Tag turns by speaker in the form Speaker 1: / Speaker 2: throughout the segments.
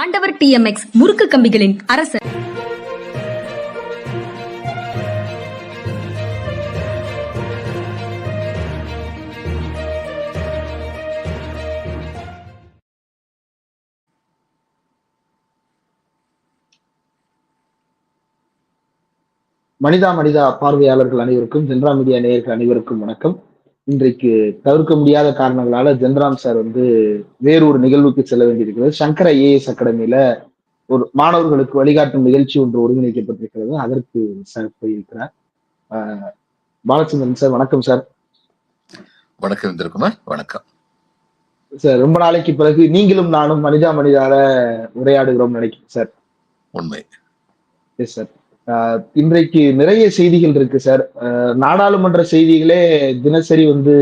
Speaker 1: ஆண்டவர் டிஎம்எக்ஸ் முறுக்கு கம்பிகளின் அரசர்.
Speaker 2: மனிதா மனிதா பார்வையாளர்கள் அனைவருக்கும் ஜென்ரா மீடியா நேயர்கள் அனைவருக்கும் வணக்கம். இன்றைக்கு தவிர்க்க முடியாத காரணங்களால ஜென்ராம் சார் வந்து வேறு ஒரு நிகழ்வுக்கு செல்ல வேண்டியிருக்கிறது. சங்கர ஐஏஎஸ் அகாடமியில ஒரு மாணவர்களுக்கு வழிகாட்டும் நிகழ்ச்சி ஒன்று ஒருங்கிணைக்கப்பட்டிருக்கிறது. அதற்கு சார் போயிருக்கிறார். பாலச்சந்திரன் சார் வணக்கம் சார்.
Speaker 3: வணக்கம் இந்திரகுமார் வணக்கம்.
Speaker 2: சார் ரொம்ப நாளைக்கு பிறகு நீங்களும் நானும் மனிதா மனிதால உரையாடுகிறோம் நினைக்கிறேன் சார்.
Speaker 3: உண்மை.
Speaker 2: எஸ் சார் இன்றைக்கு நிறைய செய்திகள் இருக்கு சார் நாடாளுமன்ற செய்திகளே தினசரி வந்து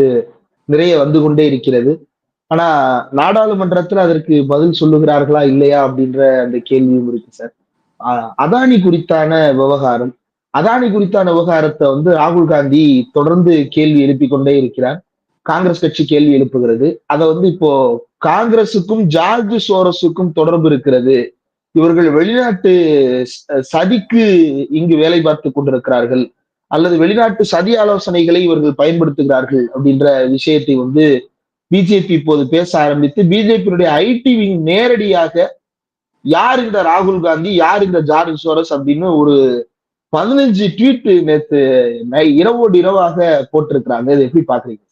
Speaker 2: நிறைய வந்து கொண்டே இருக்கிறது. ஆனா நாடாளுமன்றத்தில் அதற்கு பதில் சொல்லுகிறார்களா இல்லையா அப்படின்ற அந்த கேள்வியும் இருக்கு சார் ஆஹ் அதானி குறித்தான விவகாரம். அதானி குறித்தான விவகாரத்தை வந்து ராகுல் காந்தி தொடர்ந்து கேள்வி எழுப்பி கொண்டே இருக்கிறார். காங்கிரஸ் கட்சி கேள்வி எழுப்புகிறது. அதை வந்து இப்போ காங்கிரசுக்கும் ஜார்ஜ் சோரஸுக்கும் தொடர்பு இருக்கிறது. இவர்கள் வெளிநாட்டு சதிக்கு இங்கு வேலை பார்த்து கொண்டிருக்கிறார்கள். அல்லது வெளிநாட்டு சதி ஆலோசனைகளை இவர்கள் பயன்படுத்துகிறார்கள் அப்படின்ற விஷயத்தை வந்து பிஜேபி இப்போது பேச ஆரம்பித்து பிஜேபியினுடைய ஐடி விங் நேரடியாக யார் இந்த ராகுல் காந்தி யார் இந்த ஜார்ஜ் சோரஸ் அப்படின்னு ஒரு பதினஞ்சு ட்வீட் நேற்று இரவோடு இரவாக போட்டிருக்கிறாங்க. இது எப்படி பாக்குறீங்க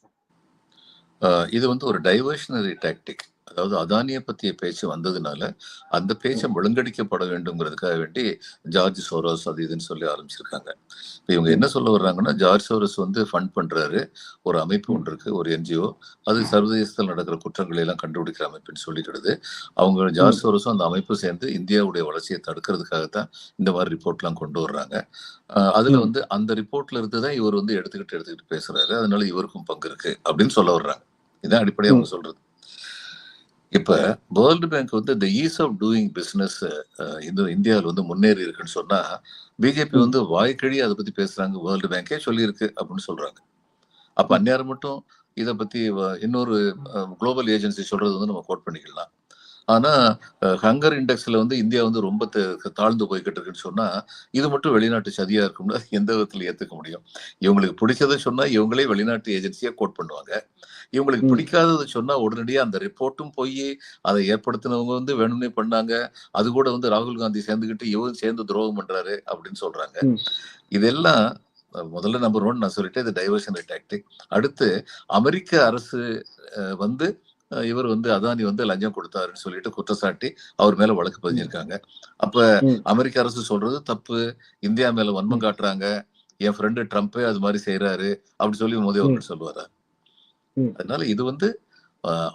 Speaker 3: இது வந்து ஒரு டைவர்ஷனரி டாக்டிக் அதாவது அதானியை பத்திய பேச்சு வந்ததுனால அந்த பேச்சை ஒழுங்கடிக்கப்பட வேண்டும்ங்கிறதுக்காக வேண்டி ஜார்ஜ் சோரோஸ் அது இதுன்னு சொல்லி ஆரம்பிச்சிருக்காங்க. இப்ப இவங்க என்ன சொல்ல வர்றாங்கன்னா ஜார்ஜ் சோரோஸ் வந்து ஃபண்ட் பண்றாரு ஒரு அமைப்பு ஒன்று இருக்கு ஒரு என்ஜிஓ அது சர்வதேசத்தில் நடக்கிற குற்றங்களை எல்லாம் கண்டுபிடிக்கிற அமைப்புன்னு சொல்லிடுது அவங்க ஜார்ஜ் சோரோஸும் அந்த அமைப்பு சேர்ந்து இந்தியாவுடைய வளர்ச்சியை தடுக்கிறதுக்காகத்தான் இந்த மாதிரி ரிப்போர்ட்லாம் கொண்டு வர்றாங்க. அதுல. வந்து அந்த ரிப்போர்ட்ல இருந்து தான் இவர் வந்து எடுத்துக்கிட்டு எடுத்துக்கிட்டு பேசுறாரு. அதனால இவருக்கும் பங்கு இருக்கு அப்படின்னு சொல்ல வர்றாங்க. இதான் அடிப்படையா அவங்க சொல்றது. இப்ப வேர்ல்டு பேங்க் வந்து இந்த ஈஸ் ஆஃப் டூயிங் பிசினஸ் இந்த இந்தியாவில் வந்து முன்னேறி இருக்குன்னு சொன்னா பிஜேபி. வந்து வாய்க்கழி அதை பத்தி பேசுறாங்க வேர்ல்டு பேங்கே சொல்லியிருக்கு அப்படின்னு சொல்றாங்க. அப்ப அந்நேரம் மட்டும் இதை பத்தி வ- இன்னொரு குளோபல் ஏஜென்சி சொல்றது வந்து நம்ம கோட் பண்ணிக்கலாம். ஆனா ஹங்கர் இண்டெக்ஸ்ல வந்து இந்தியா வந்து ரொம்ப தாழ்ந்து போய்கிட்டு இருக்குன்னு சொன்னா இது மட்டும் வெளிநாட்டு சதியா இருக்கும்னு எந்த விதத்துல ஏத்துக்க முடியும். இவங்களுக்கு பிடிச்சதை சொன்னா இவங்களே வெளிநாட்டு ஏஜென்சியா கோட் பண்ணுவாங்க. இவங்களுக்கு. பிடிக்காததை சொன்னா உடனடியா அந்த ரிப்போர்ட்டும் போய் அதை ஏற்படுத்தினவங்க வந்து வேணும்னே பண்ணாங்க. அது கூட வந்து ராகுல் காந்தி சேர்ந்துக்கிட்டு இவரும் சேர்ந்து துரோகம் பண்றாரு அப்படின்னு சொல்றாங்க. இதெல்லாம் முதல்ல நம்பர் ஒன் நான் சொல்லிட்டேன் இது டைவர்ஷனரி டாக்டிக் அடுத்து அமெரிக்க அரசு வந்து இவர் வந்து அதானி வந்து லஞ்சம் கொடுத்தாருன்னு சொல்லிட்டு குற்றச்சாட்டி அவர் மேல வழக்கு பதிஞ்சிருக்காங்க. அப்ப. அமெரிக்க அரசு சொல்றது தப்பு. இந்தியா மேல வன்மம் காட்டுறாங்க. என் ஃப்ரெண்டு ட்ரம்ப்பே அது மாதிரி செய்யறாரு அப்படி சொல்லி மோடி அவர்கள் சொல்லுவாரா. அதனால இது வந்து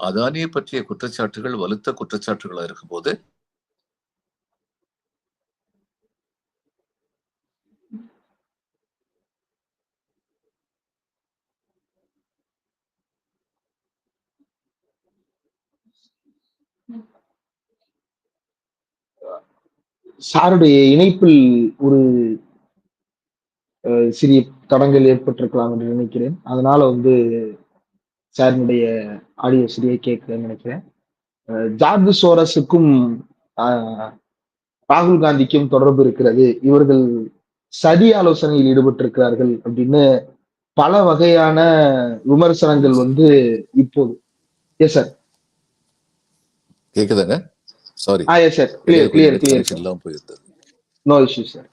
Speaker 3: அதானியை பற்றிய குற்றச்சாட்டுகள் வலுத்த குற்றச்சாட்டுகளா இருக்கும்போது
Speaker 2: சாருடைய இணைப்பில் ஒரு சிறிய தடங்கள் ஏற்பட்டிருக்கலாம் என்று நினைக்கிறேன். அதனால வந்து சாரினுடைய ஆடியோ சரியா கேட்கலன்னு நினைக்கிறேன். ஜார்ஜ் சோரஸுக்கும் ராகுல் காந்திக்கும் தொடர்பு இருக்கிறது. இவர்கள் சதி ஆலோசனையில் ஈடுபட்டிருக்கிறார்கள் அப்படின்னு பல வகையான விமர்சனங்கள் வந்து இப்போது. எஸ் சார்
Speaker 3: கேக்குதாங்க? சாரி இல்லாம போயிருந்தது.
Speaker 2: நோ இஷ்யூ சார்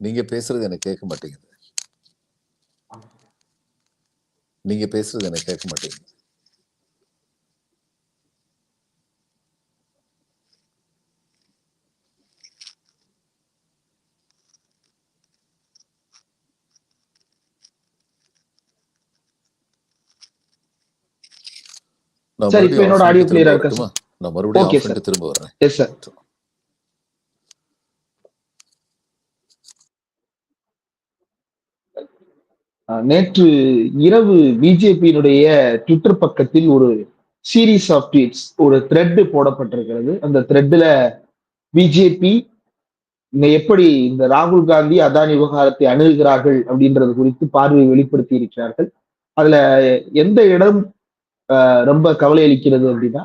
Speaker 3: நீங்க பேசுறது எனக்கு கேட்க மாட்டேங்குது. நீங்க பேசுறது எனக்கு கேட்க மாட்டேங்குது. நான் மறுபடியும் நான் மறுபடியும் திரும்ப வர்றேன்.
Speaker 2: எஸ் சார் நேற்று இரவு பிஜேபியினுடைய ட்விட்டர் பக்கத்தில் ஒரு சீரீஸ் ஆஃப் ட்வீட்ஸ் ஒரு த்ரெட் போடப்பட்டிருக்கிறது. அந்த த்ரெட்ல பிஜேபி எப்படி இந்த ராகுல் காந்தி அதானி விவகாரத்தை அணுகுகிறார்கள் அப்படின்றது குறித்து பார்வை வெளிப்படுத்தி இருக்கிறார்கள் அதுல எந்த இடம் ரொம்ப கவலை அளிக்கிறது அப்படின்னா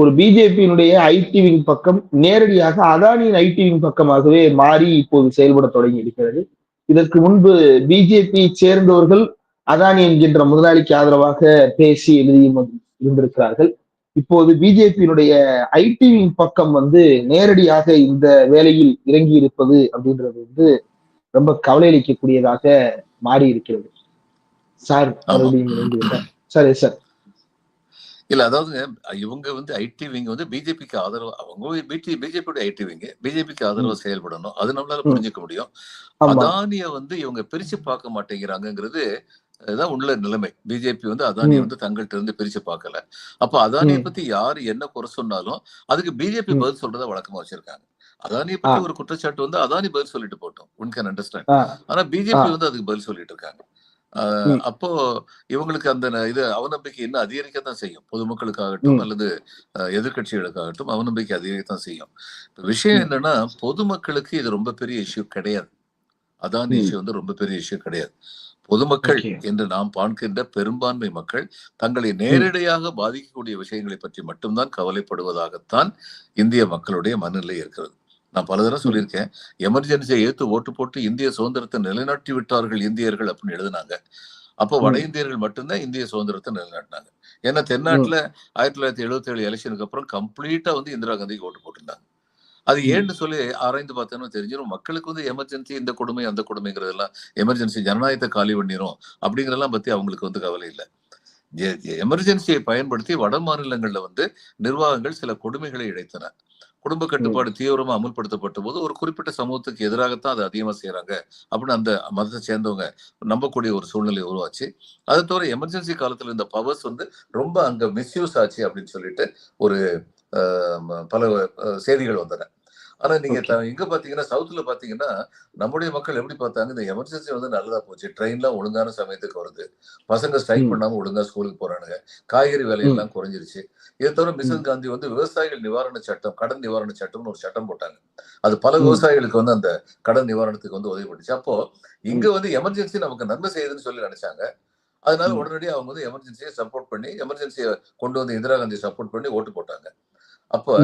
Speaker 2: ஒரு பிஜேபியினுடைய ஐடி விங் பக்கம் நேரடியாக அதானியின் ஐடி விங் பக்கமாகவே மாறி இப்போது செயல்பட தொடங்கி இருக்கிறது. இதற்கு முன்பு பிஜேபி சேர்ந்தவர்கள் அதானி என்கின்ற முதலாளிக்கு ஆதரவாக பேசி எழுதியும் இருந்திருக்கிறார்கள். இப்போது பிஜேபியினுடைய ஐடி விங் பக்கம் வந்து நேரடியாக இந்த வேலையில் இறங்கி இருப்பது அப்படின்றது வந்து ரொம்ப கவலை அளிக்கக்கூடியதாக மாறி இருக்கிறது. சார் மறுபடியும். சரி சார்
Speaker 3: இல்ல அதாவதுங்க இவங்க வந்து ஐடி விங் வந்து பிஜேபிக்கு ஆதரவு அவங்க பிடி பிஜேபியோட ஐடி விங் பிஜேபிக்கு ஆதரவா செயல்படணும் அது நம்மளால. புரிஞ்சுக்க முடியும் அதானிய வந்து இவங்க பிரிச்சு பார்க்க மாட்டேங்கிறாங்கங்கிறது அதுதான் உள்ள நிலைமை பிஜேபி வந்து அதானியை. வந்து தங்கள்ட்ட இருந்து பிரிச்சு பார்க்கல அப்ப அதானியை. பத்தி யாரு என்ன குறை சொன்னாலும் அதுக்கு பிஜேபி. பதில் சொல்றத வழக்கமா வச்சிருக்காங்க அதானியை பத்தி. ஒரு குற்றச்சாட்டு வந்து அதானி பதில் சொல்லிட்டு போட்டோம் ஒன் கேன் அண்டர்ஸ்டாண்ட் ஆனா பிஜேபி. வந்து அதுக்கு பதில் சொல்லிட்டு இருக்காங்க. அப்போ இவங்களுக்கு அந்த இது அவநம்பிக்கை இன்னும் அதிகரிக்கத்தான் செய்யும் பொதுமக்களுக்காகட்டும். அல்லது அஹ், எதிர்க்கட்சிகளுக்காகட்டும் அவநம்பிக்கை அதிகரிக்கத்தான் செய்யும் விஷயம். என்னன்னா பொதுமக்களுக்கு இது ரொம்ப பெரிய இஷ்யூ கிடையாது அதானி. இஷ்யூ வந்து ரொம்ப பெரிய இஷ்யூ கிடையாது பொதுமக்கள். என்று நாம் பார்க்கின்ற பெரும்பான்மை மக்கள் தங்களை நேரடியாக பாதிக்கக்கூடிய விஷயங்களை பற்றி மட்டும்தான் கவலைப்படுவதாகத்தான் இந்திய மக்களுடைய மனநிலை இருக்கிறது நான் பல தடவை சொல்லியிருக்கேன் எமர்ஜென்சியை ஏத்து ஓட்டு போட்டு இந்திய சுதந்திரத்தை நிலைநாட்டி விட்டார்கள் இந்தியர்கள் அப்படின்னு எழுதினாங்க. அப்போ. வட இந்தியர்கள் மட்டும்தான் இந்திய சுதந்திரத்தை நிலைநாட்டினாங்க. ஏன்னா தென்னாட்டுல ஆயிரத்தி தொள்ளாயிரத்தி எழுபத்தி ஏழு எலெக்ஷனுக்கு அப்புறம் கம்ப்ளீட்டா வந்து இந்திரா காந்திக்கு ஓட்டு போட்டிருந்தாங்க. அது. ஏன்னு சொல்லி ஆராய்ந்து பார்த்தோம்னா தெரிஞ்சிடும் மக்களுக்கு வந்து எமர்ஜென்சி இந்த கொடுமை அந்த கொடுமைங்கிறதெல்லாம் எமர்ஜென்சி ஜனநாயகத்தை காலி பண்ணிரும் அப்படிங்கிறதெல்லாம் பத்தி அவங்களுக்கு வந்து கவலை இல்லை. எமர்ஜென்சியை பயன்படுத்தி வட மாநிலங்கள்ல வந்து நிர்வாகங்கள் சில கொடுமைகளை இழைத்தன. குடும்ப கட்டுப்பாடு தீவிரமா அமுல்படுத்தப்பட்ட போது ஒரு குறிப்பிட்ட சமூகத்துக்கு எதிராகத்தான் அதை அதிகமா செய்யறாங்க அப்படின்னு அந்த மதத்தை சேர்ந்தவங்க நம்பக்கூடிய ஒரு சூழ்நிலை உருவாச்சு. அதை தவிர எமர்ஜென்சி காலத்துல இந்த பவர்ஸ் வந்து ரொம்ப அங்க மிஸ்யூஸ் ஆச்சு அப்படின்னு சொல்லிட்டு ஒரு பல செய்திகள் வந்தன. ஆனா நீங்க இங்க பாத்தீங்கன்னா சவுத்ல பாத்தீங்கன்னா நம்முடைய மக்கள் எப்படி பார்த்தாங்க இந்த எமர்ஜென்சி வந்து நல்லதா போச்சு. ட்ரெயின்லாம் ஒழுங்கான சமயத்துக்கு வருது. பசங்க ஸ்ட்ரைக். பண்ணாம ஒழுங்கா ஸ்கூலுக்கு போறானுங்க. காய்கறி விலையெல்லாம் குறைஞ்சிருச்சு. இதை தவிர மிசஸ் காந்தி வந்து விவசாயிகள் நிவாரண சட்டம் கடன் நிவாரண சட்டம்னு ஒரு சட்டம் போட்டாங்க. அது பல. விவசாயிகளுக்கு வந்து அந்த கடன் நிவாரணத்துக்கு வந்து உதவி பண்ணுச்சு. அப்போ இங்க வந்து எமர்ஜென்சி நமக்கு நன்மை செய்யுதுன்னு சொல்லி நினைச்சாங்க. அதனால. உடனடியாக அவங்க வந்து எமர்ஜென்சியை சப்போர்ட் பண்ணி எமர்ஜென்சியை கொண்டு வந்து இந்திரா காந்தி சப்போர்ட் பண்ணி ஓட்டு போட்டாங்க. அப்போ.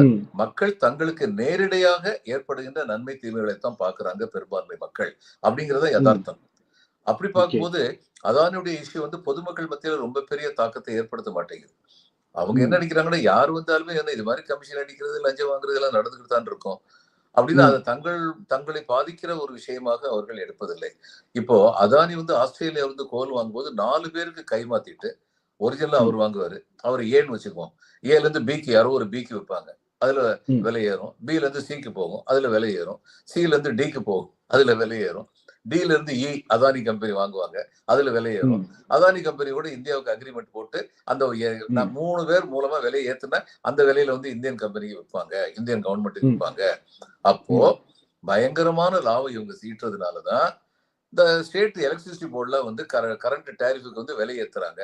Speaker 3: மக்கள் தங்களுக்கு நேரடியாக ஏற்படுகின்ற நன்மை தீமைகளை தான் பாக்குறாங்க பெரும்பான்மை மக்கள் அப்படிங்கறத யதார்த்தம் அப்படி பார்க்கும்போது அதானுடைய இஷ்யூ வந்து பொதுமக்கள் மத்தியில ரொம்ப பெரிய தாக்கத்தை ஏற்படுத்த மாட்டேங்குது அவங்க என்ன. நினைக்கிறாங்கன்னா யார் வந்தாலுமே என்ன இது மாதிரி கமிஷன் அடிக்கிறது லஞ்சம் வாங்குறது எல்லாம் நடந்துகிட்டு தான் இருக்கும் அப்படின்னு. அதை தங்கள் தங்களை பாதிக்கிற ஒரு விஷயமாக அவர்கள் எடுப்பதில்லை இப்போ அதானி வந்து ஆஸ்திரேலியா வந்து கோல் வாங்கும்போது நாலு பேருக்கு கை மாத்திட்டு ஒரிஜினலா அவர் வாங்குவாரு. அவர் ஏன்னு வச்சுக்குவோம். ஏல இருந்து பிக்கு யாரோ ஒரு பிக்கு விற்பாங்க அதுல. விலை ஏறும். பில இருந்து சிக்கு போகும். அதுல விலை ஏறும். சில இருந்து டிக்கு போகும். அதுல விலை ஏறும். டில இருந்து இ அதானி கம்பெனி வாங்குவாங்க. அதுல விலை ஏறும். அதானி கம்பெனி கூட இந்தியாவுக்கு அக்ரிமெண்ட் போட்டு அந்த மூணு பேர் மூலமா விலையை ஏத்துனா அந்த விலையில வந்து இந்தியன் கம்பெனிக்கு விற்பாங்க. இந்தியன் கவர்மெண்ட்டுக்கு. விற்பாங்க. அப்போ பயங்கரமான லாபம் இவங்க சீட்டுறதுனாலதான் இந்த ஸ்டேட் எலக்ட்ரிசிட்டி போர்டுல வந்து கரண்ட் டேரிஃபுக்கு வந்து விலை ஏத்துறாங்க.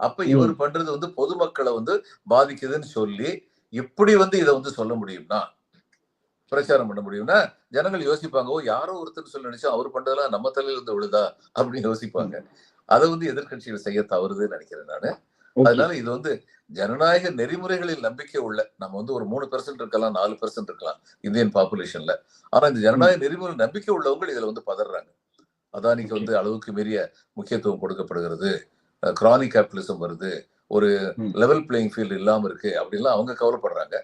Speaker 3: அப்ப இவர் பண்றது வந்து பொதுமக்களை வந்து பாதிக்குதுன்னு சொல்லி இப்படி வந்து இதை வந்து சொல்ல முடியும்னா பிரச்சாரம் பண்ண முடியும்னா ஜனங்கள் யோசிப்பாங்க ஓ யாரோ ஒருத்தர் சொல்லி நினைச்சா அவர் பண்றதெல்லாம் நம்ம தலையில இருந்து விழுதா? அப்படின்னு யோசிப்பாங்க. அதை வந்து எதிர்க்கட்சிகள் செய்ய தவறுதுன்னு நினைக்கிறேன் நானு. அதனால இது வந்து ஜனநாயக நெறிமுறைகளில் நம்பிக்கை உள்ள நம்ம வந்து ஒரு மூணு பெர்சென்ட் இருக்கலாம் நாலு பெர்சென்ட் இருக்கலாம் இந்தியன் பாப்புலேஷன்ல ஆனா இந்த ஜனநாயக நெறிமுறை நம்பிக்கை உள்ளவங்க இதுல வந்து பதறாங்க. அதானிக்கு வந்து அளவுக்கு மீறிய முக்கியத்துவம் கொடுக்கப்படுகிறது. கிரானிக் கேபிட்டலிசம் வருது ஒரு. லெவல் பிளேயிங் ஃபீல்டு இல்லாம இருக்கு அப்படின்லாம் அவங்க கவலைப்படுறாங்க.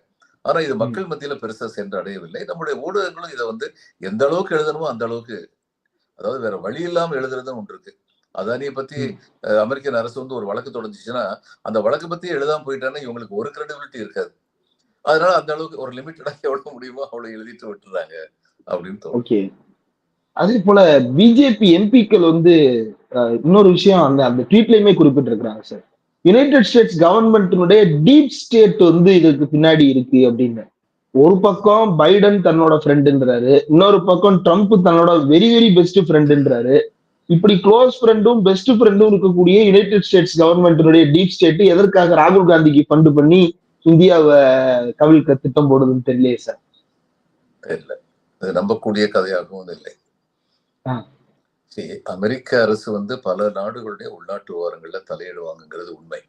Speaker 3: ஆனா இது மக்கள் மத்தியில பெருசா சென்று அடையவில்லை. நம்முடைய ஊடகங்களும் இதை வந்து எந்த அளவுக்கு எழுதணுமோ அந்த அளவுக்கு அதாவது வேற வழி இல்லாம எழுதுறதுன்னு ஒன்று இருக்கு. அதானியை பத்தி அமெரிக்கன் அரசு வந்து ஒரு வழக்கு தொடர்ந்துச்சுன்னா அந்த வழக்கு பத்தி எழுதாம போயிட்டாங்கன்னா இவங்களுக்கு ஒரு கிரெடிபிலிட்டி இருக்காது. அதனால அந்த அளவுக்கு ஒரு லிமிட்டடா எவ்வளவு முடியுமோ அவ்வளவு எழுதிட்டு விட்டுறாங்க அப்படின்னு தோணும்
Speaker 2: ஓகே. அதே போல பிஜேபி எம்பிக்கள் வந்து இன்னொரு விஷயம் அந்த அந்த ட்வீட்லயுமே குறிப்பிட்டிருக்கிறாங்க சார் யுனைடெட் ஸ்டேட்ஸ் கவர்மெண்ட்டினுடைய டீப் ஸ்டேட் வந்து இதுக்கு பின்னாடி இருக்கு அப்படின்னு. ஒரு பக்கம் பைடன் தன்னோட ஃப்ரெண்டுன்றாரு இன்னொரு பக்கம் ட்ரம்ப் தன்னோட வெரி வெரி பெஸ்ட் ஃப்ரெண்டுன்றாரு இப்படி க்ளோஸ் ஃப்ரெண்டும் பெஸ்ட் ஃப்ரெண்டும் இருக்கக்கூடிய யுனைடெட் ஸ்டேட்ஸ் கவர்மெண்ட்டினுடைய டீப் ஸ்டேட் எதற்காக ராகுல் காந்திக்கு ஃபண்டு பண்ணி இந்தியாவை கவிழ்க்க திட்டம் போடுதுன்னு தெரியலையே சார்
Speaker 3: இல்லை அது நம்பக்கூடிய கதையாகவும் இல்லை. சரி அமெரிக்க அரசு வந்து பல நாடுகளுடைய உள்நாட்டு விவகாரங்கள்ல தலையிடுவாங்கங்கிறது உண்மை.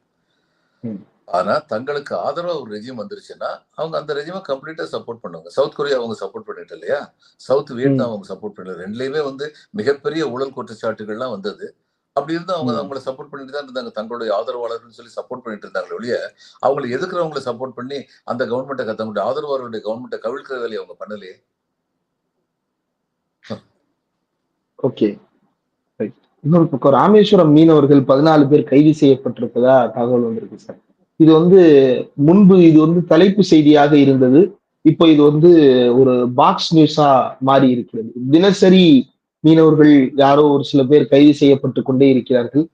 Speaker 3: ஆனா தங்களுக்கு ஆதரவா ஒரு ரெஜிம் வந்துருச்சுன்னா அவங்க அந்த ரெஜிமை கம்ப்ளீட்டா சப்போர்ட் பண்ணுவாங்க. சவுத் கொரியா அவங்க சப்போர்ட் பண்ணிட்டு இல்லையா? சவுத் வியட்நாம் அவங்க சப்போர்ட் பண்ணல. ரெண்டுலயுமே வந்து மிகப்பெரிய ஊழல் குற்றச்சாட்டுகள்லாம் வந்தது. அப்படி இருந்து அவங்க. அவங்கள சப்போர்ட் பண்ணிட்டு தான் இருந்தாங்க. தங்களுடைய ஆதரவாளர்கள் சொல்லி சப்போர்ட் பண்ணிட்டு இருந்தாங்க ஒழிய அவங்களை எதுக்குறவங்களை சப்போர்ட் பண்ணி அந்த கவர்மெண்ட்டை தங்களுடைய ஆதரவாளர்களுடைய கவர்மெண்ட்டை கவிழ்க்கிற வேலையை அவங்க பண்ணலையே?
Speaker 2: ஓகே ரைட் இன்னொரு பக்கம் ராமேஸ்வரம் மீனவர்கள் பதினாலு பேர் கைது செய்யப்பட்டிருப்பதா தகவல் வந்திருக்கு சார் இது வந்து முன்பு இது வந்து தலைப்பு செய்தியாக இருந்தது. இப்போ இது வந்து ஒரு பாக்ஸ் நியூஸா மாறி இருக்கிறது. தினசரி மீனவர்கள் யாரோ ஒரு சில பேர் கைது செய்யப்பட்டு கொண்டே இருக்கிறார்கள்.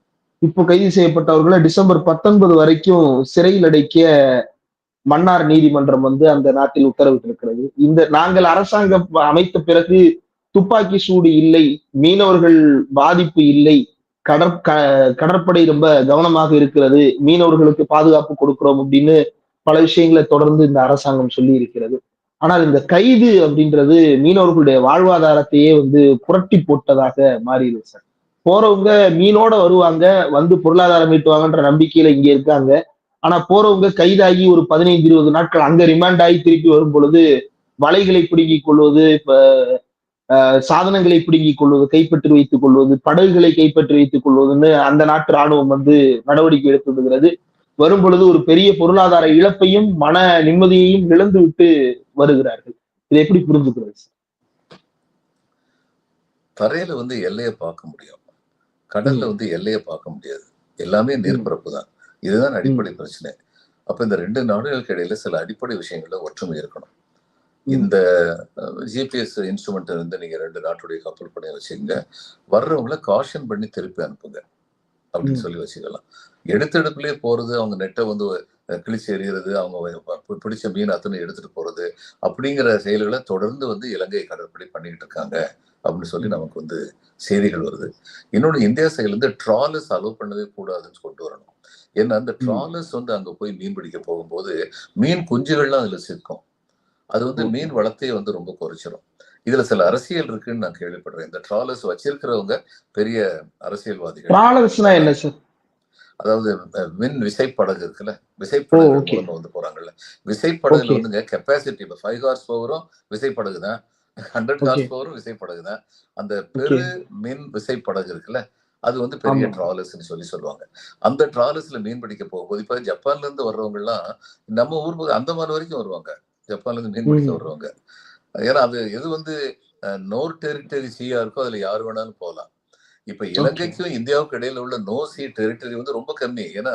Speaker 2: இப்போ கைது செய்யப்பட்டவர்களை டிசம்பர் பத்தொன்பது வரைக்கும் சிறையில் அடைக்க மன்னார் நீதிமன்றம் வந்து அந்த நாட்டில் உத்தரவிட்டிருக்கிறது. இந்த நாங்கள் அரசாங்கம் அமைத்த பிறகு துப்பாக்கி சூடு இல்லை மீனவர்கள் பாதிப்பு இல்லை கடற் க- கடற்படை ரொம்ப கவனமாக இருக்கிறது மீனவர்களுக்கு பாதுகாப்பு கொடுக்கிறோம் அப்படின்னு பல விஷயங்களை தொடர்ந்து இந்த அரசாங்கம் சொல்லி இருக்கிறது ஆனால் இந்த கைது அப்படின்றது மீனவர்களுடைய வாழ்வாதாரத்தையே வந்து புரட்டி போட்டதாக மாறிடுது சார். போறவங்க மீனோட வருவாங்க வந்து பொருளாதாரம் ஈட்டுவாங்கன்ற நம்பிக்கையில இங்க இருக்காங்க. ஆனா போறவங்க கைதாகி ஒரு பதினைந்து இருபது நாட்கள் அங்க ரிமாண்ட் ஆகி திருப்பி வரும் பொழுது வலைகளை பிடுங்கிக் கொள்வது இப்ப சாதனங்களை பிடுங்கிக் கொள்வது கைப்பற்றி வைத்துக் கொள்வது படகுகளை கைப்பற்றி வைத்துக் கொள்வதுன்னு அந்த நாட்டு ராணுவம் வந்து நடவடிக்கை எடுத்து விடுகிறது வரும் பொழுது ஒரு பெரிய பொருளாதார இழப்பையும் மன நிம்மதியையும் இழந்து விட்டு வருகிறார்கள். இதை எப்படி புரிஞ்சுக்கிறது சார்?
Speaker 3: தரையில வந்து எல்லையை பார்க்க முடியும். கடல்ல வந்து எல்லையை பார்க்க முடியாது. எல்லாமே நீர்ப்பரப்பு தான். இதுதான் அடிப்படை பிரச்சனை. அப்ப இந்த ரெண்டு நாடுகளுக்கு இடையில சில அடிப்படை விஷயங்கள்ல ஒற்றுமை இருக்கணும். இந்த ஜிபிஎஸ் இன்ஸ்ட்ருமெண்ட் வந்து நீங்க ரெண்டு நாட்டுடைய கப்பல் பண்ணி வச்சுங்க வர்றவங்கள காஷன் பண்ணி திருப்பி அனுப்புங்க. அப்படின்னு. சொல்லி வச்சுக்கலாம். எடுத்தெடுப்புலயே போறது அவங்க நெட்டை வந்து கிழிச்சு எறிகிறது அவங்க பிடிச்ச மீன் அத்தனை எடுத்துட்டு போறது அப்படிங்கிற செயல்களை தொடர்ந்து வந்து இலங்கை கடற்படை பண்ணிட்டு இருக்காங்க. அப்படின்னு சொல்லி நமக்கு வந்து செய்திகள் வருது. இன்னொன்னு இந்தியா சைடுல இருந்து ட்ராலஸ் அலோவ் பண்ணவே கூடாதுன்னு கொண்டு வரணும். ஏன்னா அந்த ட்ராலஸ் வந்து அங்க போய் மீன் பிடிக்க போகும்போது மீன் குஞ்சுகள்லாம் அதுல சிக்கும் அது வந்து. மீன் வளத்தையே வந்து ரொம்ப குறைச்சிரும். இதுல சில அரசியல் இருக்குன்னு நான் கேள்விப்படுறேன். இந்த ட்ராலஸ் வச்சிருக்கிறவங்க பெரிய அரசியல்வாதிகள்.
Speaker 2: என்ன சார்
Speaker 3: அதாவது மின் விசைப்படகு இருக்குல்ல? விசைப்படகு வந்து போறாங்கல்ல. விசைப்படகுல. வந்துங்க கெப்பாசிட்டி இப்போ ஃபைவ் ஹார்ஸ் பவரும் விசைப்படகு தான். ஹண்ட்ரட். ஹார்ஸ் பவரும் விசைப்படகு தான். அந்த பெரு மின் விசைப்படகு இருக்குல்ல அது வந்து பெரிய
Speaker 2: ஆமா.
Speaker 3: ட்ராலஸ்ன்னு சொல்லி சொல்லுவாங்க. அந்த ட்ராலஸ்ல மீன் பிடிக்க போகும்போது இப்ப ஜப்பான்ல இருந்து வர்றவங்க எல்லாம் நம்ம ஊர் பக்கம் அந்தமான் வரைக்கும் வருவாங்க. ஜப்பான்ல இருந்து மீன் பிடிக்க
Speaker 2: ம்.
Speaker 3: வருவாங்க ஏன்னா அது எது வந்து நோர் டெரிட்டரி சீயா இருக்கோ அதுல யார் வேணாலும் போகலாம். இப்ப இலங்கைக்கும் இந்தியாவுக்கும் இடையில உள்ள நோ சி டெரிட்டரி வந்து ரொம்ப கம்மி. ஏன்னா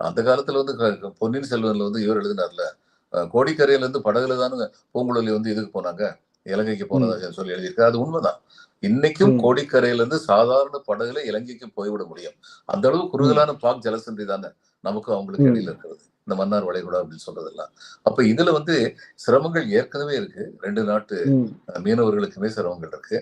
Speaker 3: அந்த காலத்துல வந்து பொன்னியின் செல்வன்ல வந்து இவர் எழுதினார்ல அஹ், கோடிக்கரையில இருந்து படகுல தானே பூங்குழலி வந்து இதுக்கு போனாங்க. இலங்கைக்கு போனதாக சொல்லி எழுதியிருக்கு அது உண்மைதான். இன்னைக்கும். கோடிக்கரையில இருந்து சாதாரண படகுல இலங்கைக்கு போய்விட முடியும். அந்த அளவு குறுகலான பாக் ஜலசந்தி தானே நமக்கும் அவங்களுக்கு. இடையில இருக்கிறது. இந்த மன்னார் வளைகுடா அப்படின்னு சொல்றதெல்லாம். அப்ப இதுல வந்து சிரமங்கள் ஏற்கனவே இருக்கு. ரெண்டு நாட்டு. மீனவர்களுக்குமே சிரமங்கள் இருக்கு.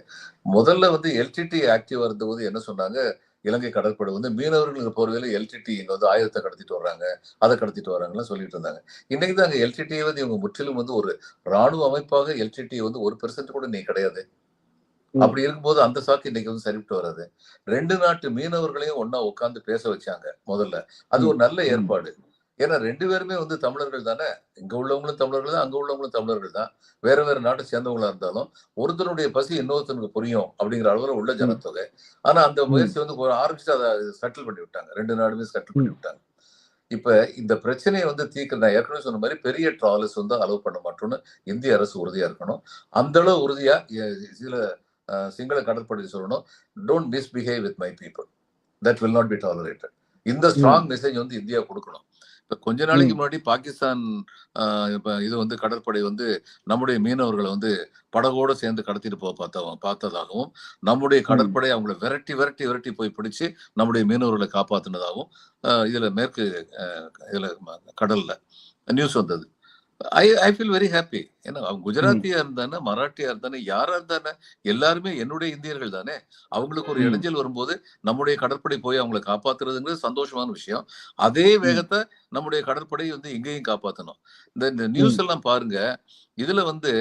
Speaker 3: முதல்ல வந்து எல்டிடி ஆக்டிவா இருந்தபோது என்ன சொன்னாங்க? இலங்கை கடற்படை வந்து மீனவர்களுக்கு போறதுல எல்டிடி இங்க வந்து ஆயுதத்தை கடத்திட்டு வர்றாங்க. அதை கடத்திட்டு வர்றாங்கலாம் சொல்லிட்டு இருந்தாங்க. இன்னைக்கு தான் எல்டிடி வந்து இவங்க முற்றிலும் வந்து ஒரு ராணுவ அமைப்பாக எல்டிடி வந்து ஒரு பெர்சென்ட் கூட நீ கிடையாது. அப்படி இருக்கும்போது அந்த சாக்கு இன்னைக்கு வந்து சரிவிட்டு வராது. ரெண்டு நாட்டு மீனவர்களையும் ஒண்ணா உட்கார்ந்து பேச வச்சாங்க முதல்ல. அது ஒரு நல்ல. ஏற்பாடு. ஏன்னா ரெண்டு பேருமே வந்து தமிழர்கள் தானே? இங்க உள்ளவங்களும் தமிழர்கள் தான் அங்க உள்ளவங்களும் தமிழர்கள் தான். வேற வேற நாட்டை சேர்ந்தவங்களா இருந்தாலும் ஒருத்தனுடைய பசி இன்னொருத்தனுக்கு புரியும் அப்படிங்கிற அளவுல உள்ள ஜனத்தொகை. ஆனா அந்த. முயற்சி வந்து ஒரு ஆரம்பிச்சு அதை செட்டில் பண்ணி விட்டாங்க. ரெண்டு நாடுமே செட்டில் பண்ணி. விட்டாங்க. இப்ப இந்த பிரச்சனையை வந்து தீர்க்க நான் ஏற்கனவே சொன்ன மாதிரி பெரிய ட்ராலஸ் வந்து அலோவ் பண்ண மாட்டோம்னு இந்திய அரசு உறுதியா இருக்கணும். அந்த அளவு உறுதியா சில சிங்கள கடற்படை சொல்லணும் don't misbehave with my people that will not be tolerated இந்த ஸ்ட்ராங் மெசேஜ் வந்து இந்தியா கொடுக்கணும். இப்ப கொஞ்ச நாளைக்கு. முன்னாடி பாகிஸ்தான் இது வந்து கடற்படை வந்து நம்முடைய மீனவர்களை வந்து படகோட சேர்ந்து கடத்திட்டு போக பார்த்த பார்த்ததாகவும் நம்முடைய கடற்படை அவங்களை விரட்டி விரட்டி விரட்டி போய் பிடிச்சு நம்முடைய மீனவர்களை காப்பாத்தினதாகவும் ஆஹ், இதுல மேற்கு இதுல கடல்ல நியூஸ் வந்தது I I feel very happy ஏன்னா அவங்க குஜராத்தியா இருந்தானே மராட்டியா இருந்தானே யாரா இருந்தானே எல்லாருமே என்னுடைய இந்தியர்கள் தானே. அவங்களுக்கு ஒரு. இடைஞ்சல் வரும்போது நம்முடைய கடற்படை போய் அவங்களை காப்பாத்துறதுங்கிறது சந்தோஷமான விஷயம். அதே வேகத்தை நம்முடைய கடற்படை வந்து இங்கேயும் காப்பாத்தணும். இந்த நியூஸ் எல்லாம் பாருங்க. இதுல வந்து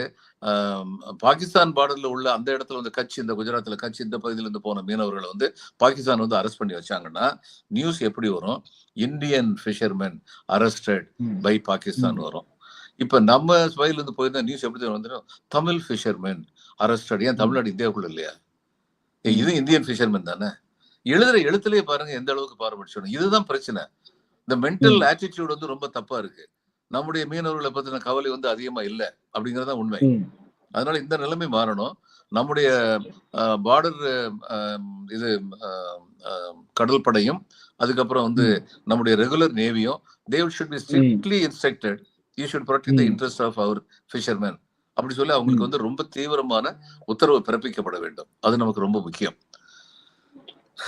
Speaker 3: பாகிஸ்தான் பார்டர்ல உள்ள அந்த இடத்துல வந்து கட்சி இந்த குஜராத்ல கட்சி இந்த பகுதியில இருந்து போன மீனவர்களை வந்து பாகிஸ்தான் வந்து அரெஸ்ட் பண்ணி வச்சாங்கன்னா நியூஸ் எப்படி வரும்? Indian fisherman arrested. By Pakistan வரும். இப்ப நம்ம ஸ்பைல இருந்து போயிருந்தா நியூஸ் எப்படி வந்துடும் தமிழ் ஃபிஷர்மேன் அரஸ்டட் ஏன் தமிழ்நாடு இந்தியாவுக்குள்ள இல்லையா? இது இந்தியன் ஃபிஷர்மேன் தானே? எழுதுற எழுத்துலயே பாருங்க எந்த அளவுக்கு பாரபட்சம் இதுதான் பிரச்சனை. இந்த மென்டல் ஆட்டிடியூட் வந்து ரொம்ப தப்பா இருக்கு. நம்முடைய மீனவர்களை பத்தின கவலை வந்து அதிகமா இல்ல அப்படிங்கறதுதான் உண்மை. அதனால இந்த நிலைமை மாறணும். நம்முடைய பார்டர் இது கடல் படையும் அதுக்கப்புறம் வந்து நம்முடைய regular நேவியும் they should be strictly instructed you should protect the. Interest of our fisherman அப்படி சொல்லி அவங்களுக்கு வந்து ரொம்ப தீவிரமான உத்தரவு பிறப்பிக்கப்பட வேண்டும். அது நமக்கு ரொம்ப முக்கியம்.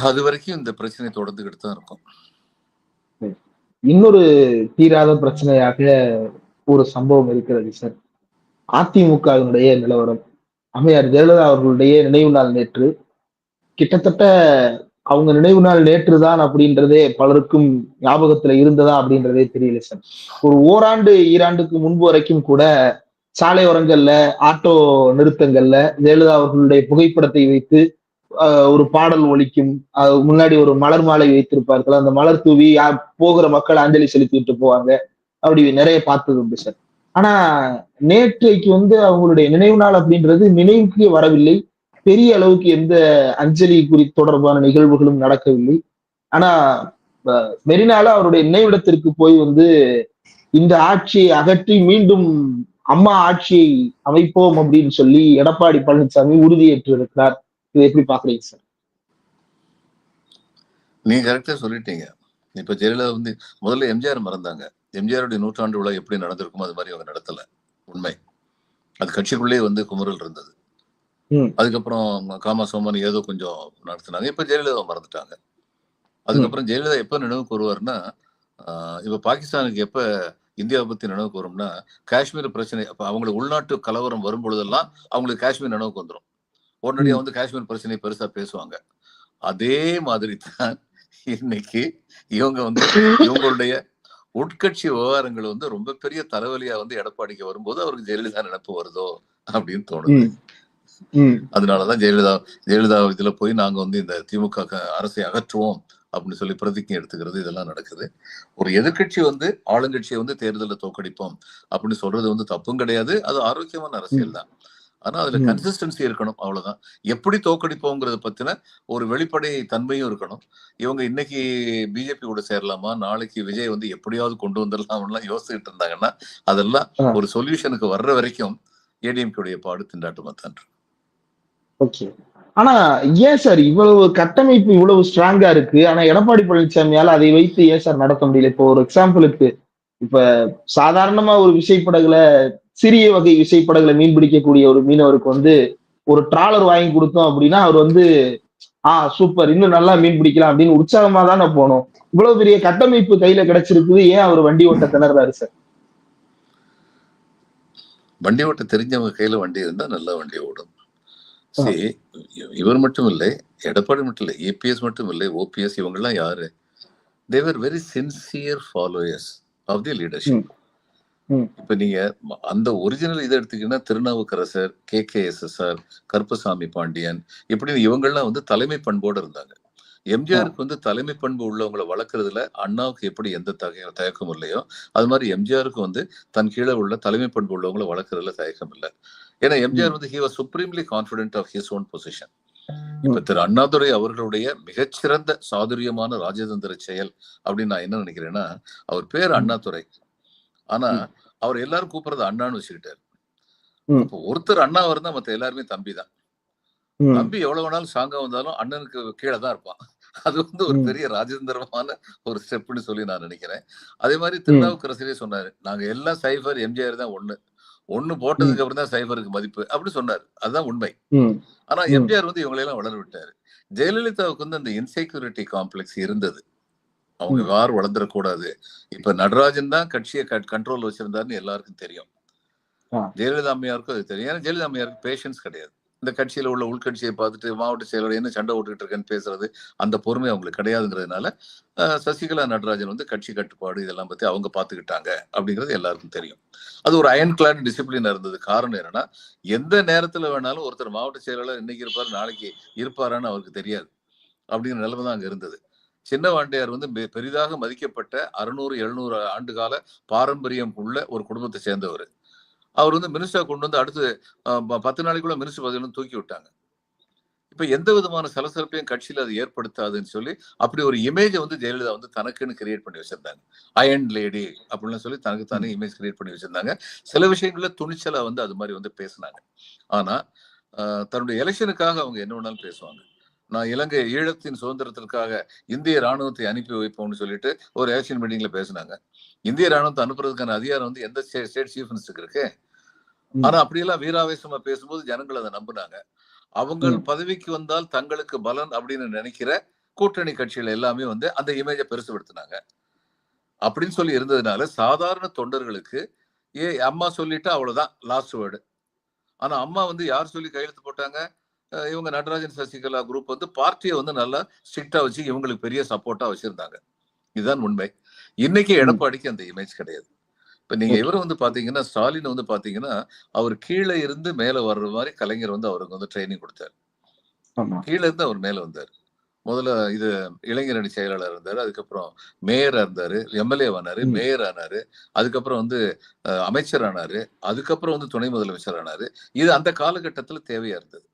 Speaker 3: அது வரைக்கும் இந்த பிரச்சனை தொடர்ந்துகிட்டு தான் இருக்கும்.
Speaker 2: இன்னொரு தீராத பிரச்சனையாக ஒரு சம்பவம் இருக்கிறது சார் அதிமுகவினுடைய நிலவரம். அம்மையார் ஜெயலலிதா அவர்களுடைய நினைவு நாள் நேற்று கிட்டத்தட்ட அவங்க நினைவு நாள் நேற்று தான் அப்படின்றதே பலருக்கும் ஞாபகத்துல இருந்ததா அப்படின்றதே தெரியல சார். ஒரு ஓராண்டு ஈராண்டுக்கு முன்பு வரைக்கும் கூட சாலையோரங்கள்ல ஆட்டோ நிறுத்தங்கள்ல ஜெயலலிதா அவர்களுடைய புகைப்படத்தை வைத்து ஆஹ், ஒரு பாடல் ஒலிக்கும் முன்னாடி ஒரு மலர் மாலை வைத்திருப்பார்கள். அந்த மலர் தூவி போகிற மக்கள் அஞ்சலி செலுத்திட்டு போவாங்க. அப்படி நிறைய பார்த்தது உண்டு சார். ஆனா நேற்றைக்கு வந்து அவங்களுடைய நினைவு நாள் அப்படின்றது நினைவுக்கு வரவில்லை. பெரிய அளவுக்கு எந்த அஞ்சலி குறி தொடர்பான நிகழ்வுகளும் நடக்கவில்லை. ஆனா மெரினால அவருடைய நினைவிடத்திற்கு போய் வந்து இந்த ஆட்சியை அகற்றி மீண்டும் அம்மா ஆட்சியை அமைப்போம் அப்படின்னு சொல்லி எடப்பாடி பழனிசாமி உறுதியேற்று இருக்கிறார் இதை எப்படி பாக்குறீங்க சார்?
Speaker 3: நீ கரெக்டா சொல்லிட்டீங்க. இப்ப ஜெயலலிதா வந்து முதல்ல எம்ஜிஆர் மறந்தாங்க. எம்ஜிஆருடைய நூற்றாண்டு விழா எப்படி நடந்திருக்குமோ அது மாதிரி அவங்க நடத்தல. உண்மை. அது கட்சிக்குள்ளேயே வந்து குமுறல் இருந்தது. அதுக்கப்புறம் காமா சோமன் ஏதோ கொஞ்சம் நடத்துனாங்க. இப்ப ஜெயலலிதா மறந்துட்டாங்க. அதுக்கப்புறம் ஜெயலலிதா எப்ப நினைவு கூறுவார்னா ஆஹ் இப்ப பாகிஸ்தானுக்கு எப்ப இந்தியாவை பத்தி நினைவு கூறும்னா காஷ்மீர் பிரச்சனை அப்ப அவங்களுக்கு உள்நாட்டு கலவரம் வரும் பொழுதெல்லாம் அவங்களுக்கு காஷ்மீர் நினைவுக்கு வந்துடும் உடனடியா வந்து காஷ்மீர் பிரச்சனை பெருசா பேசுவாங்க. அதே மாதிரி தான் இன்னைக்கு இவங்க வந்து இவங்களுடைய உட்கட்சி விவகாரங்கள் வந்து ரொம்ப பெரிய தலைவலியா வந்து எடப்பாடிக்கு வரும்போது அவருக்கு ஜெயலலிதா நினைப்பு வருதோ அப்படின்னு தோணுது. அதனாலதான் ஜெயலலிதா ஜெயலலிதா இதுல போய் நாங்க வந்து இந்த திமுக அரசை அகற்றுவோம் அப்படின்னு சொல்லி பிரதிஜை எடுத்துக்கிறது இதெல்லாம் நடக்குது. ஒரு எதிர்க்கட்சி வந்து ஆளுங்கட்சியை வந்து தேர்தலில் தோக்கடிப்போம் அப்படின்னு சொல்றது வந்து தப்பும் கிடையாது. அது ஆரோக்கியமான அரசியல் தான். ஆனா அதுல. கன்சிஸ்டன்சி இருக்கணும் அவ்வளவுதான். எப்படி தோக்கடிப்போங்கிறத பத்தின ஒரு வெளிப்படை தன்மையும் இருக்கணும். இவங்க இன்னைக்கு பிஜேபி கூட சேரலாமா? நாளைக்கு விஜய் வந்து எப்படியாவது கொண்டு வந்துடலாம்லாம் யோசிச்சுட்டு இருந்தாங்கன்னா அதெல்லாம். ஒரு சொல்யூஷனுக்கு வர்ற வரைக்கும் ஏடிஎம்கேடைய பாடு திண்டாட்டமா தான்
Speaker 2: ஓகே ஆனா ஏன் சார் இவ்வளவு கட்டமைப்பு இவ்வளவு ஸ்ட்ராங்கா இருக்கு? ஆனா எடப்பாடி பழனிசாமியால அதை வைத்து ஏன் சார் நடத்த முடியல? இப்போ ஒரு எக்ஸாம்பிளுக்கு இப்ப சாதாரணமா ஒரு விசைப்படகுல சிறிய வகை விசைப்படகுல மீன் பிடிக்கக்கூடிய ஒரு மீனவருக்கு வந்து ஒரு ட்ராலர் வாங்கி கொடுத்தோம் அப்படின்னா அவர் வந்து ஆ சூப்பர் இன்னும் நல்லா மீன் பிடிக்கலாம் அப்படின்னு உற்சாகமா தானே போனோம். இவ்வளவு பெரிய கட்டமைப்பு கையில கிடைச்சிருக்குது. ஏன் அவர் வண்டி ஓட்ட திணறாரு சார்
Speaker 3: வண்டி ஓட்ட தெரிஞ்சவங்க கையில வண்டி இருந்தா நல்ல வண்டி ஓடும். இவர் மட்டும் இல்லை எடப்பாடி மட்டும் இல்லை ஏபிஎஸ் மட்டும் இல்லை ஓபிஎஸ் இவங்கெல்லாம் யாரு? Thevar very sincere followers of the leadership. இப்ப நீங்க அந்த ஒரிஜினல் இதை எடுத்துக்கிட்டீங்கன்னா Thirunavukkarasar K K S S R Karuppasamy Pandian இப்படி இவங்கெல்லாம் வந்து தலைமை பண்போடு இருந்தாங்க. எம்ஜிஆருக்கு வந்து தலைமை பண்பு உள்ளவங்களை வளர்க்கறதுல அண்ணாவுக்கு எப்படி எந்த தக தயக்கம் இல்லையோ அது மாதிரி எம்ஜிஆருக்கு வந்து தன் கீழே உள்ள தலைமை பண்பு உள்ளவங்களை வளர்க்கறதுல தயக்கம் இல்லை. ஏன்னா எம்ஜிஆர் வந்து he was supremely confident of his own position இப்ப திரு அண்ணாதுரை அவர்களுடைய மிகச்சிறந்த சாதுரியமான ராஜதந்திர செயல் அப்படின்னு நான் என்ன நினைக்கிறேன்னா அவர் பேர். அண்ணாதுரை ஆனா. அவர் எல்லாரும் கூப்பிடுறது அண்ணான்னு வச்சுக்கிட்டாரு
Speaker 2: ம்.
Speaker 3: இப்போ ஒருத்தர் அண்ணா இருந்தா மத்த எல்லாருமே தம்பி தான். தம்பி எவ்வளவு வேணாலும் சாங்கா வந்தாலும் அண்ணனுக்கு கீழே தான் இருப்பான் அது வந்து ஒரு. பெரிய ராஜதந்திரமான ஒரு ஸ்டெப்னு சொல்லி நான் நினைக்கிறேன் அதே மாதிரி திருநாவுக்கரசரே சொன்னாரு நாங்க எல்லாம் சைஃபர் எம்ஜிஆர் தான் ஒண்ணு ஒண்ணு போட்டதுக்கு அப்புறம் தான் சைஃபருக்கு மதிப்பு அப்படி சொன்னாரு. அதுதான் உண்மை. ஆனா. எம்ஜிஆர் வந்து இவங்களையெல்லாம் வளர விட்டாரு. ஜெயலலிதாவுக்கு வந்து அந்த இன்செக்யூரிட்டி காம்ப்ளெக்ஸ் இருந்தது. அவங்க. யார் வளர்ந்துடக்கூடாது. இப்ப நடராஜன் தான் கட்சியை கண்ட்ரோல் வச்சிருந்தாருன்னு எல்லாருக்கும் தெரியும். ஜெயலலிதா அம்மையாருக்கும் அது தெரியும். ஏன்னா ஜெயலலிதா அம்மையாருக்கு பேஷன்ஸ் கிடையாது. இந்த கட்சியில உள்ள உள்கட்சியை பார்த்துட்டு மாவட்ட செயலர் என்ன சண்டை ஓட்டுக்கிட்டு இருக்கேன்னு பேசுறது அந்த பொறுமை அவங்களுக்கு கிடையாதுங்கிறதுனால அஹ், சசிகலா நடராஜன் வந்து கட்சி கட்டுப்பாடு இதெல்லாம் பத்தி அவங்க பாத்துக்கிட்டாங்க அப்படிங்கிறது எல்லாருக்கும் தெரியும். அது ஒரு அயன் கிளாட் டிசிப்ளின் இருந்தது. காரணம் என்னன்னா எந்த நேரத்துல வேணாலும் ஒருத்தர் மாவட்ட செயலாளர் இன்னைக்கு இருப்பாரு நாளைக்கு இருப்பாரான்னு அவருக்கு தெரியாது. அப்படிங்கிற நிலைமை தான் அங்க இருந்தது. சின்ன வாண்டையார் வந்து பெ- பெரிதாக மதிக்கப்பட்ட அறுநூறு எழுநூறு ஆண்டு கால பாரம்பரியம் உள்ள ஒரு குடும்பத்தை சேர்ந்தவர். அவர் வந்து மினிஸ்டர் கொண்டு வந்து அடுத்து பத்து நாளைக்குள்ள மினிஸ்டர் பதவியிலும் தூக்கி விட்டாங்க. இப்ப எந்த விதமான சலசலப்பையும் கட்சியில அது ஏற்படுத்தாதுன்னு சொல்லி அப்படி ஒரு இமேஜை வந்து ஜெயலலிதா வந்து தனக்குன்னு கிரியேட் பண்ணி வச்சிருந்தாங்க. அயன் லேடி அப்படின்னு சொல்லி தனக்கு தானே இமேஜ் கிரியேட் பண்ணி வச்சிருந்தாங்க. சில விஷயங்கள்ல துணிச்சலா வந்து அது மாதிரி வந்து பேசினாங்க. ஆனா தன்னுடைய எலெக்ஷனுக்காக அவங்க என்ன வேணாலும் பேசுவாங்க. நான் இலங்கை ஈழத்தின் சுதந்திரத்திற்காக இந்திய ராணுவத்தை அனுப்பி வைப்போம்னு சொல்லிட்டு ஒரு எலெக்ஷன் மீட்டிங்ல பேசினாங்க. இந்திய ராணுவத்தை அனுப்புறதுக்கான அதிகாரம் வந்து எந்த ஸ்டேட் சீஃப் மினிஸ்டருக்கு இருக்கு. ஆனா அப்படியெல்லாம் வீராவேசமா பேசும்போது ஜனங்கள் அதை நம்பினாங்க. அவங்க. பதவிக்கு வந்தால் தங்களுக்கு பலன் அப்படின்னு நினைக்கிற கூட்டணி கட்சிகள் எல்லாமே வந்து அந்த இமேஜை பெருசுபடுத்தினாங்க. அப்படின்னு சொல்லி இருந்ததுனால சாதாரண தொண்டர்களுக்கு ஏ அம்மா சொல்லிட்டா அவ்வளவுதான் லாஸ்ட் வேர்டு ஆனா அம்மா வந்து யார் சொல்லி கையெழுத்து போட்டாங்க? இவங்க நடராஜன் சசிகலா குரூப் வந்து பார்ட்டியை வந்து நல்லா ஸ்ட்ரிக்டா வச்சு இவங்களுக்கு பெரிய சப்போர்ட்டா வச்சிருந்தாங்க. இதுதான் உண்மை. இன்னைக்கு. எடப்பாடிக்கு அந்த இமேஜ் கிடையாது இப்ப நீங்க. இவரை வந்து பாத்தீங்கன்னா ஸ்டாலின் வந்து பாத்தீங்கன்னா அவர் கீழே இருந்து மேல வர்ற மாதிரி கலைஞர் வந்து அவருக்கு வந்து ட்ரைனிங் கொடுத்தாரு கீழே இருந்து அவர் மேல வந்தார் முதல்ல இது இளைஞரணி செயலாளர் இருந்தாரு அதுக்கப்புறம் மேயரா இருந்தாரு எம்எல்ஏ ஆனாரு. மேயர் ஆனாரு அதுக்கப்புறம் வந்து அமைச்சர் ஆனாரு அதுக்கப்புறம் வந்து துணை முதலமைச்சர் ஆனாரு இது அந்த காலகட்டத்துல தேவையா இருந்தது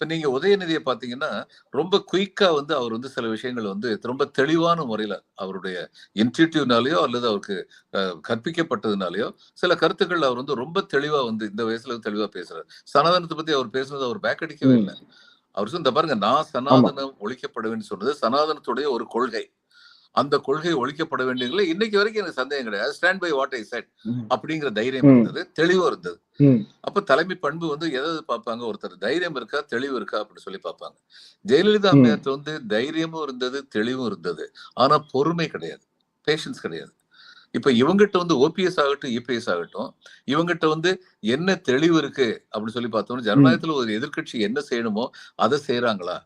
Speaker 3: இப்ப நீங்க உதயநிதியை பாத்தீங்கன்னா ரொம்ப குயிக்கா வந்து அவர் வந்து சில விஷயங்கள் வந்து ரொம்ப தெளிவான முறையில அவருடைய இன்ஸ்டிடியூனாலேயோ அல்லது அவருக்கு கற்பிக்கப்பட்டதுனாலயோ சில கருத்துக்கள் அவர் வந்து ரொம்ப தெளிவா வந்து இந்த வயசுல தெளிவா பேசுறாரு. சனாதனத்தை பத்தி அவர் பேசுனது அவர் பேக் அடிக்கவே. இல்லை. அவர் சொன்ன "இந்த பாருங்க நான் சனாதனம் ஒழிக்கப்பட வேண்டும் சொன்னது சனாதனத்துடைய ஒரு கொள்கை. அந்த கொள்கை ஒழிக்கப்பட வேண்டியதுல இன்னைக்கு வரைக்கும் எனக்கு சந்தேகம் கிடையாது. Stand by what I said. அப்படிங்கிற தைரியம். இருந்தது. தெளிவும் இருந்தது. அப்ப தலைமை பண்பு வந்து எதை எதை பார்ப்பாங்க? ஒருத்தர் தைரியம் இருக்கா? தெளிவு இருக்கா? அப்படின்னு சொல்லி பார்ப்பாங்க. ஜெயலலிதா
Speaker 2: ம்.
Speaker 3: அம்மையார்ட்ட வந்து தைரியமும் இருந்தது தெளிவும் இருந்தது. ஆனா பொறுமை கிடையாது. பேஷன்ஸ் கிடையாது. இப்ப இவங்கிட்ட வந்து ஓபிஎஸ் ஆகட்டும் இபிஎஸ் ஆகட்டும் இவங்கிட்ட வந்து என்ன தெளிவு இருக்கு? அப்படின்னு சொல்லி பார்த்தோம்னா ஜனநாயகத்துல ஒரு எதிர்க்கட்சி என்ன செய்யணுமோ அதை செய்யறாங்களா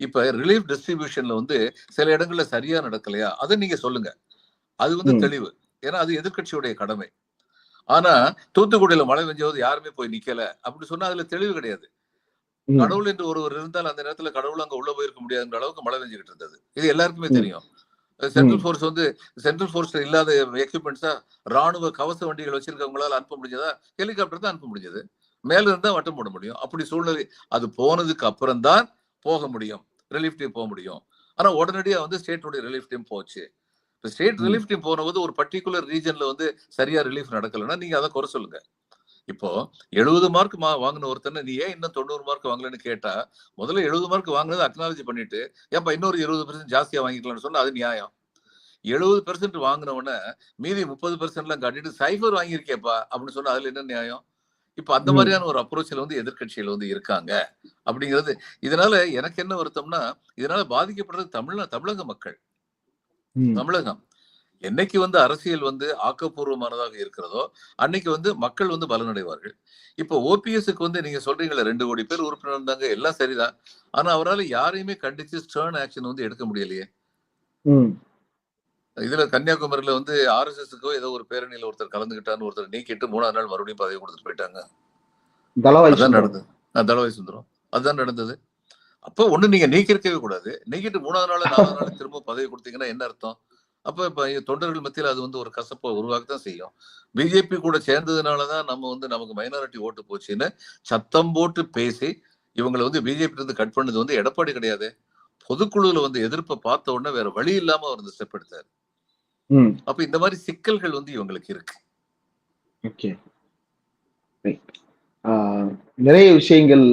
Speaker 3: இப்ப ரிலீஃப் டிஸ்ட்ரிபியூஷன்ல வந்து சில இடங்கள்ல சரியா நடக்கலையா? அதை நீங்க சொல்லுங்க. அது வந்து. தெளிவு. ஏன்னா அது எதிர்க்கட்சியுடைய கடமை. ஆனா தூத்துக்குடியில மழை பெஞ்சபோது யாருமே போய் நிக்கல. அப்படி சொன்னா அதுல தெளிவு கிடையாது. கடவுள் என்று ஒருவர் இருந்தால் அந்த நேரத்துல கடவுள் அங்க உள்ள போயிருக்க முடியாதுன்ற அளவுக்கு மழை பெஞ்சுக்கிட்டு இருந்தது. இது எல்லாருக்குமே. தெரியும். சென்ட்ரல். ஃபோர்ஸ் வந்து சென்ட்ரல் ஃபோர்ஸ்ல இல்லாத எக்யூப்மெண்ட்ஸா ராணுவ கவச வண்டிகள் வச்சிருக்கவங்களால அனுப்ப முடிஞ்சதா? ஹெலிகாப்டர் தான் அனுப்ப முடிஞ்சது. மேல இருந்தா வட்டம் போட முடியும். அப்படி சூழ்நிலை அது போனதுக்கு அப்புறம் தான் போக முடியும். ரிலீஃப் டீம் போக முடியும். ஆனா உடனடியா வந்து ஸ்டேட்டுடைய ரிலீஃப் டீம் போச்சு. இப்போ ஸ்டேட்
Speaker 2: ம்.
Speaker 3: ரிலீஃப் டீம் போனபோது ஒரு பர்டிகுலர் ரீஜன்ல வந்து சரியா ரிலீஃப் நடக்கலைன்னா நீங்க அதை குறை சொல்லுங்க. இப்போ எழுபது மார்க் வாங்கின ஒருத்தனை நீ ஏன் இன்னும் தொண்ணூறு மார்க் வாங்கலன்னு கேட்டா முதல்ல எழுபது மார்க் வாங்கினதை அக்னாலஜி பண்ணிட்டு ஏன்பா இன்னொரு இருபது பெர்சன்ட் ஜாஸ்தியா வாங்கிக்கலாம்னு சொன்னா அது நியாயம். எழுபது பெர்சன்ட் வாங்கினவன மீதி முப்பது பெர்சன்ட்லாம் காட்டிட்டு சைஃபர் வாங்கியிருக்கேப்பா அப்படின்னு சொன்னா அதுல என்ன நியாயம்? இப்ப அந்த. மாதிரியான ஒரு அப்ரோச்ல வந்து எதிர்க்கட்சிகள் வந்து இருக்காங்க அப்படிங்கிறது இதனால எனக்கு என்ன வருத்தம்னா இதனால பாதிக்கப்படுறது தமிழ்நா தமிழக மக்கள். தமிழகம் என்னைக்கு வந்து அரசியல் வந்து ஆக்கப்பூர்வமானதாக இருக்கிறதோ அன்னைக்கு வந்து மக்கள் வந்து பலனடைவார்கள் இப்போ ஓபிஎஸ்க்கு வந்து நீங்க சொல்றீங்களே ரெண்டு கோடி பேர் உறுப்பினர் இருந்தாங்க எல்லாம் சரிதான் ஆனா அவரால் யாரையுமே கண்டிச்சு ஸ்டர்ன் ஆக்ஷன் வந்து எடுக்க முடியலையே. இதுல கன்னியாகுமரியில வந்து ஆர்எஸ்எஸ்க்கோ ஏதோ ஒரு பேரணியில ஒருத்தர் கலந்துகிட்டான்னு ஒருத்தர் நீக்கிட்டு மூணாவது நாள் மறுபடியும் பதவி கொடுத்துட்டு போயிட்டாங்க. அதான். நடந்தது. தளவாய் சுந்தரம். அதுதான் நடந்தது. அப்போ ஒண்ணு நீங்க நீக்கிருக்கவே கூடாது. நீக்கிட்டு மூணாவது நாள் நாலாவது நாள் திரும்ப பதவி கொடுத்தீங்கன்னா என்ன அர்த்தம்? அப்ப இப்ப தொண்டர்கள் மத்தியில் அது வந்து ஒரு கசப்பை உருவாக்கத்தான் செய்யும். பிஜேபி கூட சேர்ந்ததுனாலதான் நம்ம வந்து நமக்கு மைனாரிட்டி ஓட்டு போச்சுன்னு சத்தம் போட்டு பேசி இவங்களை வந்து பிஜேபி இருந்து கட் பண்ணது வந்து எடப்பாடி கிடையாது. பொதுக்குழுல வந்து எதிர்ப்பை பார்த்த உடனே வேற வழி இல்லாம அவர் இந்த ஸ்டெப் எடுத்தார். அப்ப இந்த மாதிரி சிக்கல்கள் வந்து இவங்களுக்கு இருக்கு.
Speaker 2: ஓகே. நிறைய விஷயங்கள்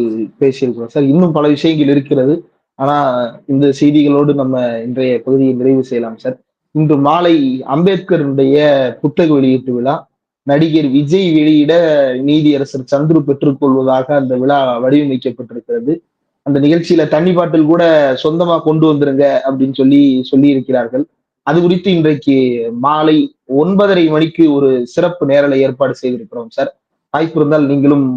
Speaker 2: பேசியிருக்கிறோம். சார் இன்னும் பல விஷயங்கள் இருக்கிறது. ஆனா இந்த செய்திகளோடு நம்ம இன்றைய பகுதியை நிறைவு செய்யலாம் சார். இன்று மாலை அம்பேத்கருடைய புத்தக வெளியீட்டு விழா நடிகர் விஜய் வெளியிட நீதியரசர் சந்துரு பெற்றுக்கொள்வதாக அந்த விழா வடிவமைக்கப்பட்டிருக்கிறது. அந்த நிகழ்ச்சியில தண்ணி பாட்டில் கூட சொந்தமா கொண்டு வந்துருங்க அப்படின்னு சொல்லி சொல்லி இருக்கிறார்கள் அது குறித்து இன்றைக்கு மாலை ஒன்பதரை மணிக்கு ஒரு சிறப்பு நேரலை ஏற்பாடு செய்திருக்கிறோம் சார். வாய்ப்பு இருந்தால் நீங்களும்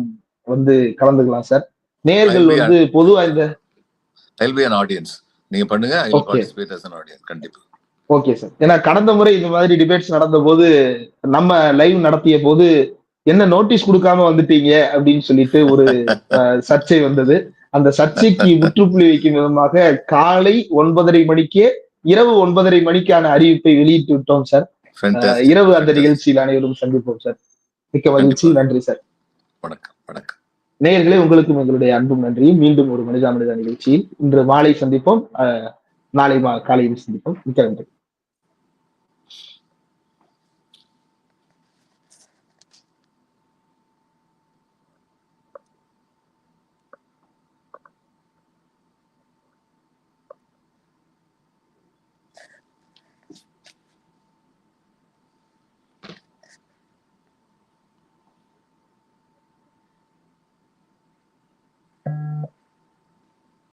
Speaker 2: வந்து கலந்துக்கலாம் சார். நேர்கள் வந்து பொதுவா இந்த
Speaker 3: ஆடியன்ஸ் நீங்க பண்ணுங்க கண்டிப்பா.
Speaker 2: ஓகே சார் ஏன்னா கடந்த முறை இந்த மாதிரி டிபேட்ஸ் நடந்த போது நம்ம லைவ் நடத்திய போது என்ன நோட்டீஸ் கொடுக்காம வந்துட்டீங்க? அப்படின்னு சொல்லிட்டு ஒரு சர்ச்சை வந்தது. அந்த சர்ச்சைக்கு முற்றுப்புள்ளி வைக்கும் விதமாக காலை ஒன்பதரை மணிக்கே இரவு ஒன்பதரை மணிக்கான அறிவிப்பை வெளியிட்டு விட்டோம் சார். இரவு அந்த நிகழ்ச்சியில் அனைவரும் சந்திப்போம் சார். மிக்க மகிழ்ச்சி. நன்றி சார்.
Speaker 3: வணக்கம் வணக்கம்.
Speaker 2: நேயர்களே உங்களுக்கும் எங்களுடைய அன்பும் நன்றியும். மீண்டும் ஒரு மனிதா மனிதா நிகழ்ச்சியில் இன்று மாலை சந்திப்போம். நாளை மா- காலையில் சந்திப்போம். மிக்க நன்றி.